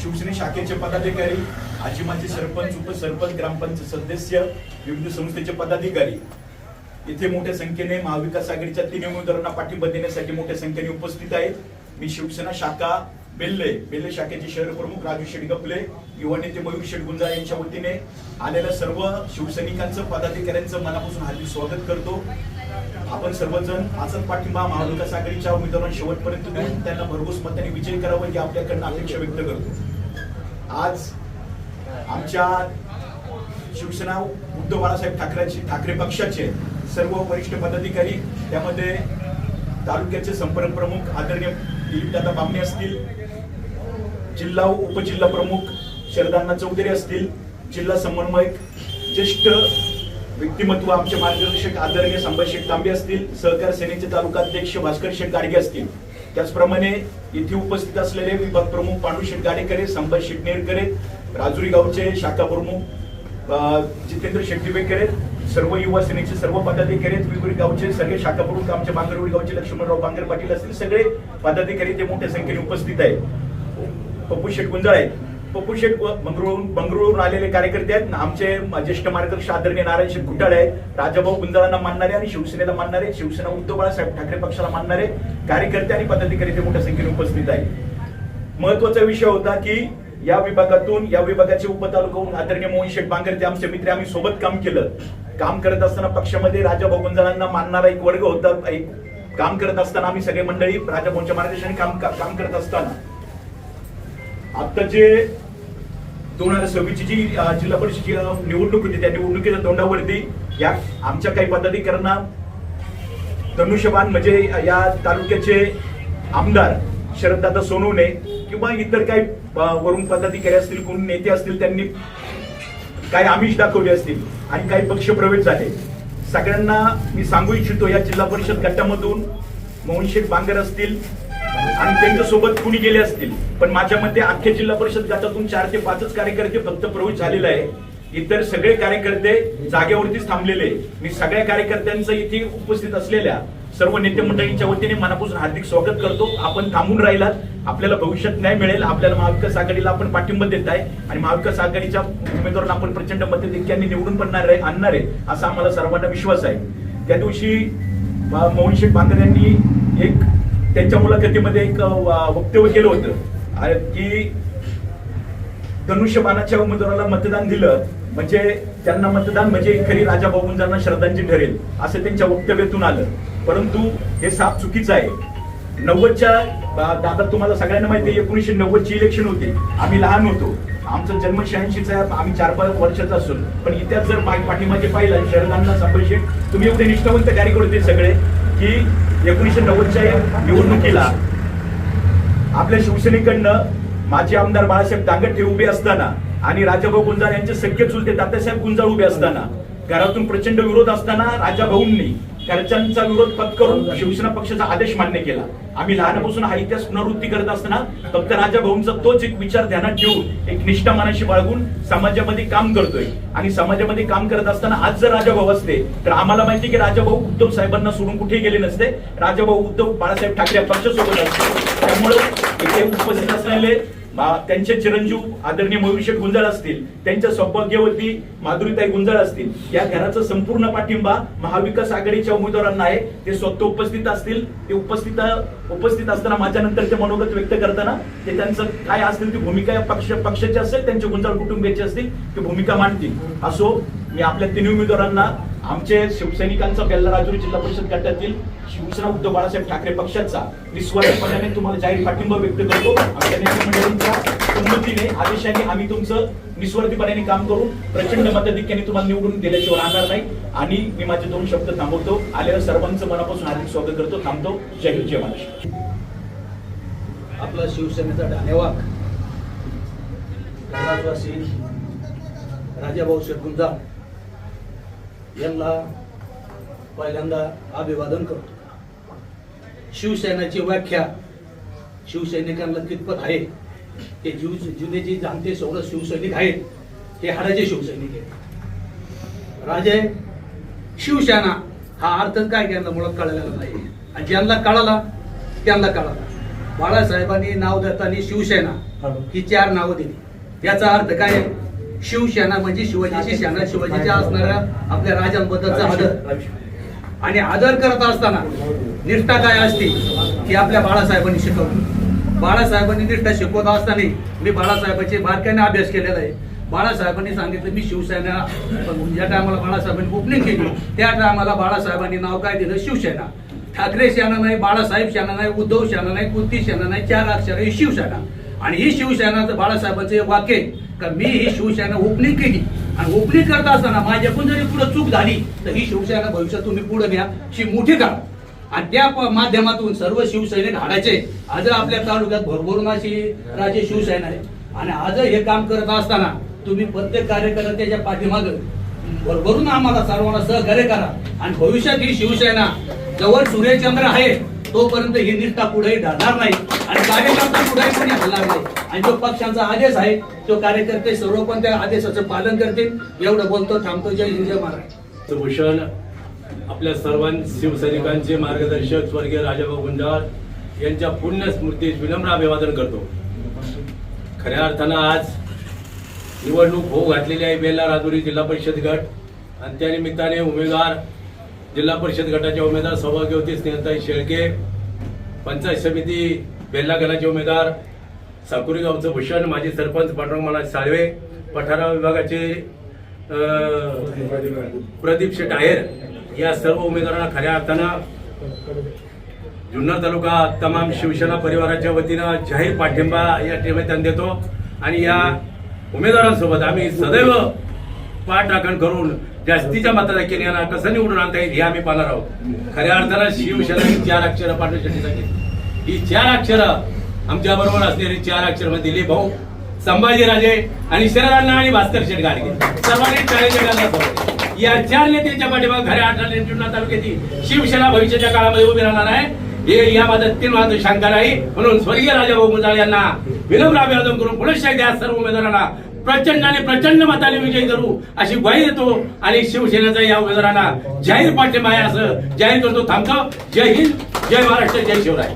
शिवसेने शाखेचे पदाधिकारी आजीमाजी सरपंच उपसरपंच ग्रामपंचायत सदस्य विविध संस्थेचे पदाधिकारी. इथे मोठ्या संख्येने महाविकास आघाडीच्या तीन उमेदवारांना पाठिंबा देण्यासाठी मोठ्या संख्येने उपस्थित आहेत. मी शिवसेना शाखा बेल्ले बेल्ले शाखेचे शहर प्रमुख राजू शेटगपले युवा नेते मयूर शेटगुंजा यांच्या वतीने आलेल्या सर्व शिवसैनिकांचं पदाधिकाऱ्यांचं मनापासून हार्दिक स्वागत करतो. आपण सर्वजण आजच पाठिंबा महाविकास आघाडीच्या उमेदवारांना शेवटपर्यंत देऊन त्यांना भरघोस मताने विजय करावा ही आपल्याकडनं अपेक्षा व्यक्त करतो. आज आमच्या शिवसेना उद्धव बाळासाहेब ठाकरेची ठाकरे पक्षाचे सर्व वरिष्ठ पदाधिकारी त्यामध्ये तालुक्याचे संपर्क प्रमुख आदरणीय दिलीपदादा बामणे असतील जिल्हा उपजिल्हा प्रमुख शरदांना चौधरी असतील. जिल्हा समन्वयक ज्येष्ठ व्यक्तिमत्व आमचे मार्गदर्शक आदरणीय संभाजी शेख तांबे असतील. सहकार सेनेचे तालुका अध्यक्ष भास्कर शेठ गाडगे असतील. त्याचप्रमाणे इथे उपस्थित असलेले विभाग प्रमुख पांडू शेठ गाडेकरे संभाजी शेठ नेरकरे राजुरी गावचे शाखा प्रमुख जितेंद्र शेट्टीबेकरे सर्व युवा सेनेचे सर्व पदाधिकारी आहेत. गावचे सगळे शाखा प्रमुख आमच्या बांगरवडी गावचे लक्ष्मणराव बांगर पाटील असतील. सगळे पदाधिकारी ते मोठ्या संख्येने उपस्थित आहेत. पप्पू शेठ गुंजाळ आहेत. पप्पू शेठ मंगरुळून मंगरुळून आलेले कार्यकर्ते आहेत. आमचे ज्येष्ठ मार्गदर्शक आदरणीय नारायण शेठ घुटाळे आहेत. राजाभाऊ गुंजाळांना मानणारे आणि शिवसेनेला मानणारे शिवसेना उद्धव बाळासाहेब ठाकरे पक्षाला मानणारे कार्यकर्ते आणि पदाधिकारी ते मोठ्या संख्येने उपस्थित आहेत. महत्त्वाचा विषय होता की या विभागातून या विभागाचे उपतालुकाहून आदरणीय मोहन शेठ बांगर ते आमचे मित्र आम्ही सोबत काम केलं. काम करत असताना पक्षामध्ये राजा गुंजाळांना मानणारा एक वर्ग होता. एक काम करत असताना आम्ही सगळे मंडळी राजा भाऊंच्या काम काम करत असताना आता जे दोन हजार सव्वीसची जी जिल्हा परिषदची निवडणूक होती त्या निवडणुकीच्या तोंडावरती या आमच्या काही पदाधिकाऱ्यांना धनुष्यबाण म्हणजे या तालुक्याचे आमदार शरददादा सोनवणे किंवा इतर काही वरून पदाधिकारी असतील कोण नेते असतील त्यांनी काही आमिष दाखवले असतील आणि काही पक्ष प्रवेश झाले. सगळ्यांना मी सांगू इच्छितो या जिल्हा परिषद गटामधून मोहनशेठ बांगर असतील आणि त्यांच्यासोबत कुणी गेले असतील. पण माझ्या मते अख्ख्या जिल्हा परिषद गटातून चार ते पाचच कार्यकर्ते फक्त प्रवेश झालेले आहे. इतर सगळे कार्यकर्ते जागेवरतीच थांबलेले मी सगळ्या कार्यकर्त्यांचं इथे उपस्थित असलेल्या सर्व नेते मंडळींच्या वतीने मनापासून हार्दिक स्वागत करतो. आपण थांबून राहिलात. आपल्याला भविष्यात न्याय मिळेल. आपल्याला महाविकास आघाडीला आपण पाठिंबा देत आहे. आणि महाविकास आघाडीच्या उमेदवारांना आपण प्रचंड मताधिक्यांनी निवडून पडणार आहे आणणार आहे असा आम्हाला सर्वांना विश्वास आहे. त्या दिवशी मोहनशेठ बांगर यांनी एक त्यांच्या मुलाखतीमध्ये एक वक्तव्य केलं होतं. की धनुष्यबाणाच्या उमेदवाराला मतदान दिलं म्हणजे त्यांना मतदान म्हणजे खरी राजा बाबूंजांना श्रद्धांजली ठरेल असं त्यांच्या वक्तव्यातून आलं. परंतु हे साफ चुकीचं आहे. नव्वदच्या दादा तुम्हाला सगळ्यांना माहिती आहे एकोणीसशे नव्वदची इलेक्शन होती. आम्ही लहान होतो. आमचा जन्म शहाऐंशीचा आम्ही चार पाच वर्षाचा असून. पण इतिहास जर पाठीमागे पाहिला शरदांना संभाजी तुम्ही एवढे निष्ठावंत कार्यकर्ते सगळे. की एकोणीसशे नव्वदच्या निवडणुकीला आपल्या शिवसेनेकडनं माजी आमदार बाळासाहेब दांगटे उभे असताना आणि राजाभाऊ गुंजाळ यांचे सख्य चुलते तात्यासाहेब गुंजाळ उभे असताना घरातून प्रचंड विरोध असताना राजाभाऊंनी घरच्यांचा विरोध पत्करून शिवसेना पक्षाचा आदेश मान्य केला. आम्ही लहानपासून हा इतिहास पुनरावृत्ती करत असताना फक्त राजा भाऊंचा तोच एक विचार ध्यानात ठेवून एक निष्ठा मनाशी बाळगून समाजामध्ये काम करतोय. आणि समाजामध्ये काम करत असताना आज जर राजा भाऊ असते तर आम्हाला माहिती की राजा भाऊ उद्धव साहेबांना सोडून कुठे गेले नसते. राजा भाऊ उद्धव बाळासाहेब ठाकरे पक्षासोबत असते. त्यामुळे इथे उपस्थित असलेले त्यांचे चिरंजीव आदरणीय मयुषेठ गुंजाळ असतील त्यांच्या सौभाग्यवती माधुरीताई गुंजाळ असतील या घराचा संपूर्ण पाठिंबा महाविकास आघाडीच्या उमेदवारांना आहे. ते स्वतः उपस्थित असतील ते उपस्थित उपस्थित असताना माझ्यानंतर ते मनोगत व्यक्त करताना ते त्यांचं काय असतील ती भूमिका पक्ष पक्षाची असेल त्यांचे गुंजाळ कुटुंबियाची असतील ती भूमिका मांडतील. असो मी आपल्या तिन्ही उमेदवारांना आमचे शिवसैनिकांचा बेल्ला राजुरी जिल्हा परिषद गटातील शिवसेना उद्धव बाळासाहेब ठाकरे पक्षाचा निस्वार्थपणाने तुम्हाला जाहीर पाठिंबा व्यक्त करतो. आमच्या नेते मंडळींच्या संमतीने आदेशाने आम्ही तुमचं निस्वार्थीपणाने काम करून प्रचंड मताधिक्याने तुम्हाला निवडून दिल्याशिवाय राहणार नाही. आणि मी माझे दोन शब्द थांबवतो. आलेल्या सर्वांचं मनापासून हार्दिक स्वागत करतो. थांबतो. जय हिंद जय महाराष्ट्र. आपला शिवसेनेचा धन्यवाद राजा राजाभाऊ शेटगुंजा. यांना पहिल्यांदा अभिवादन करतो. शिवसेनेची व्याख्या शिवसैनिकांना कितपत आहे? ते जीव जुने जाणते सौर शिवसैनिक आहेत हे हाडाचे शिवसैनिक आहेत. राजे शिवसेना हा अर्थ काय त्यांना मुळात कळलेला नाही. आणि ज्यांना कळाला त्यांना कळाला. बाळासाहेबांनी नाव देताना शिवसेना ही चार नावं दिली. याचा अर्थ काय? आहे? शिवसेना म्हणजे शिवाजीची सेना शिवाजीच्या असणाऱ्या आपल्या राजांबद्दलचा आदर. आणि आदर करत असताना निष्ठा काय असते? की आपल्या बाळासाहेबांनी शिकवली. बाळासाहेबांनी निष्ठा शिकवत असताना मी बाळासाहेबांचे बारकाईने अभ्यास केलेला आहे. बाळासाहेबांनी सांगितलं मी शिवसेना ज्या टायमाला बाळासाहेबांनी ओपनिंग केली. त्या टायमाला बाळासाहेबांनी नाव काय दिलं? शिवसेना. ठाकरे सेना नाही बाळासाहेब सेना नाही उद्धव सेना नाही कुंती सेना नाही चार अक्षर ही शिवसेना. आणि ही शिवसेना बाळासाहेबांचं हे वाक्य का मी ही शिवसेना ओपनिंग केली आणि ओपनिंग करत असताना माझ्याकडून जरी पुढे चूक झाली तर ही शिवसेना भविष्यात तुम्ही पुढे घ्या शी मोठी करा आणि त्या माध्यमातून सर्व शिवसैनिक हाडायचे. आज आपल्या तालुक्यात भरभरून अशी राजे शिवसेना आहे. आणि आज हे काम करत असताना तुम्ही प्रत्येक कार्यकर्त्याच्या पाठीमाग भरभरून आम्हाला सर्वांना सहकार्य करा. आणि भविष्यात ही शिवसेना जवळ सूर्यचंद्र आहे. तोपर्यंत ही निष्ठा पुढेही ढळणार नाही आणि कार्यकर्ता पुढे कोणी हलणार नाही. आणि जो पक्षांचा आदेश आहे तो कार्यकर्ते सर्व पण त्या आदेशाचं पालन करतील. एवढं बोलतो थांबतो. जय हिंद जय महाराज भूषण आपल्या सर्वां शिवसैनिकांचे मार्गदर्शक स्वर्गीय राजाभाऊ गुंजाळ यांच्या पुण्य स्मृतीस विनम्र अभिवादन करतो. खऱ्या अर्थानं आज निवडणूक होऊ घातलेली आहे बेल्ला राजुरी जिल्हा परिषद गट. आणि त्या निमित्ताने उमेदवार जिल्हा परिषद गटाचे उमेदवार सौभाग्यवती स्नेहताई शेळके पंचायत समिती बेल्ला गटाचे उमेदवार साकुरी गावचं भूषण माजी सरपंच पांडुरंग मला साळवे पठारा विभागाचे प्रदीप शेट आहेर या सर्व उमेदवारांना खऱ्या अर्थानं जुन्नर तालुका तमाम शिवसेना परिवाराच्या वतीनं जाहीर पाठिंबा या निमित्तानं देतो. आणि या उमेदवारांसोबत आम्ही सदैव पाठराखण करून जास्तीच्या मताधिक्याने यांना कसं निवडून आणता येईल हे आम्ही पाहणार आहोत. खऱ्या अर्थानं शिवसेना ही चार अक्षरं पाठवण्यासाठी ही चार अक्षरं आमच्या बरोबर असलेली चार अक्षरमध्ये दिलीप भाऊ संभाजीराजे आणि शरदांना आणि भास्कर शेठ गाडगे. सर्वांनी चाळीस या चार नेत्यांच्या पाठीमाग खऱ्या अर्थाने जुन्नर तालुक्याची शिवसेना भविष्याच्या काळामध्ये उभी राहणार आहे. हे या माझ्या तीन माझं शंका नाही. म्हणून स्वर्गीय राजाभाऊ मुंजाळ यांना विनम्र अभिवादन करून पुनश्च द्या. सर्व उमेदवारांना प्रचंड आणि प्रचंड मताने विजयी करू अशी ग्वाही देतो. आणि शिवसेनेचा या उमेदवाराला जाहीर पाठिंबा आहे असं जाहीर करतो. थांबतो. जय हिंद जय महाराष्ट्र जय शिवराय.